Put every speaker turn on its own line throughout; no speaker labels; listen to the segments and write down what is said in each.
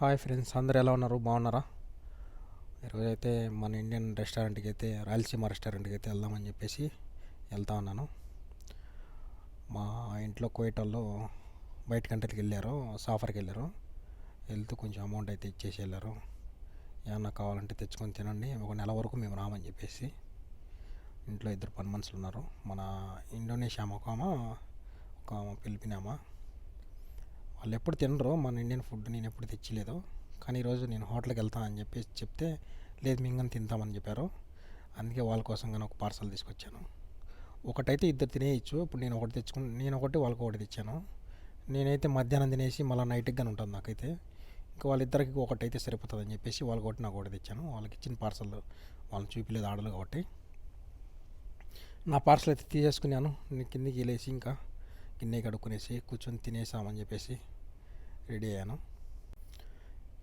Hi friends అందరు ఎలా ఉన్నారు? బాగున్నారా? ఈరోజు అయితే మన ఇండియన్ రెస్టారెంట్కి అయితే రాయలసీమ రెస్టారెంట్కి అయితే వెళ్దామని చెప్పేసి వెళ్తా ఉన్నాను. మా ఇంట్లో కోయట వాళ్ళు బయట కంట్రీకి వెళ్ళారు సాఫర్కి వెళ్ళారు. వెళ్తూ కొంచెం అమౌంట్ అయితే ఇచ్చేసి వెళ్ళారు. ఏమన్నా కావాలంటే తెచ్చుకొని తినండి ఒక నెల వరకు మేము రామని చెప్పేసి ఇంట్లో ఇద్దరు పని మనుషులు ఉన్నారు. మన ఇండోనేషియా ఒక ఆమె ఒక ఆమె ఫిలిపిన్ వాళ్ళు ఎప్పుడు తినరు మన ఇండియన్ ఫుడ్ నేను ఎప్పుడు తెచ్చలేదు. కానీ ఈరోజు నేను హోటల్కి వెళ్తాను అని చెప్పేసి చెప్తే లేదు మింగని తింటామని చెప్పారు. అందుకే వాళ్ళ కోసం కానీ ఒక పార్సల్ తీసుకొచ్చాను. ఒకటైతే ఇద్దరు తినేయచ్చు. ఇప్పుడు నేను ఒకటి తెచ్చుకుని నేను ఒకటి వాళ్ళకి ఒకటి తెచ్చాను. నేనైతే మధ్యాహ్నం తినేసి మళ్ళీ నైట్కి కానీ ఉంటుంది నాకైతే. ఇంకా వాళ్ళిద్దరికి ఒకటి అయితే సరిపోతుంది అని చెప్పేసి వాళ్ళకి ఒకటి నాకు ఒకటి తెచ్చాను. వాళ్ళకి ఇచ్చిన పార్సల్ వాళ్ళని చూపిలేదు ఆడలు కాబట్టి. నా పార్సల్ అయితే తీసేసుకున్నాను. నేను కిందికి వెళ్ళేసి ఇంకా గిన్నె కడుక్కునేసి కూర్చొని తినేసామని చెప్పేసి రెడీ అయ్యాను.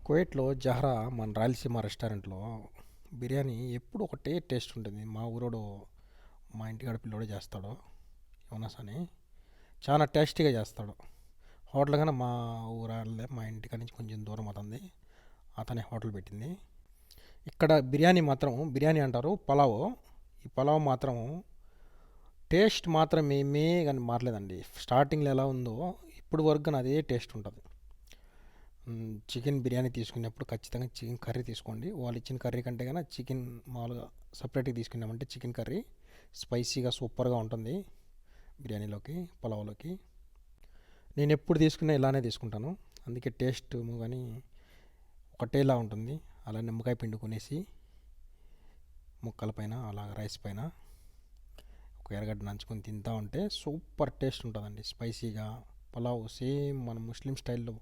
కువైట్లో జహ్రా మన రాయలసీమ రెస్టారెంట్లో బిర్యానీ ఎప్పుడు ఒకటే టేస్ట్ ఉంటుంది. మా ఊరోడు మా ఇంటికాడ పిల్లోడు చేస్తాడు యోనస్ అని. చాలా టేస్టీగా చేస్తాడు. హోటల్ కానీ మా ఊరాళ్ళే మా ఇంటికాడ నుంచి కొంచెం దూరం అవుతుంది. అతనే హోటల్ పెట్టింది. ఇక్కడ బిర్యానీ మాత్రం బిర్యానీ అంటారు పలావ్. ఈ పలావ్ మాత్రం టేస్ట్ మాత్రం ఏమీ కానీ మారలేదండి. స్టార్టింగ్లో ఎలా ఉందో ఇప్పుడు వరకు కానీ అదే టేస్ట్ ఉంటుంది. చికెన్ బిర్యానీ తీసుకునేప్పుడు ఖచ్చితంగా చికెన్ కర్రీ తీసుకోండి. వాళ్ళు ఇచ్చిన కర్రీ కంటే కన్నా చికెన్ మామూలుగా సపరేట్గా తీసుకున్నామంటే చికెన్ కర్రీ స్పైసీగా సూపర్గా ఉంటుంది బిర్యానీలోకి పులావ్లోకి. నేను ఎప్పుడు తీసుకున్నా ఇలానే తీసుకుంటాను. అందుకే టేస్ట్ కానీ ఒకటేలా ఉంటుంది. అలా నిమ్మకాయ పిండుకునేసి ముక్కల పైన అలా రైస్ పైన ఒక ఎర్రగడ్డ నంచుకొని తింటా ఉంటే సూపర్ టేస్ట్ ఉంటుందండి. స్పైసీగా పలావ్ సేమ్ మన ముస్లిం స్టైల్లో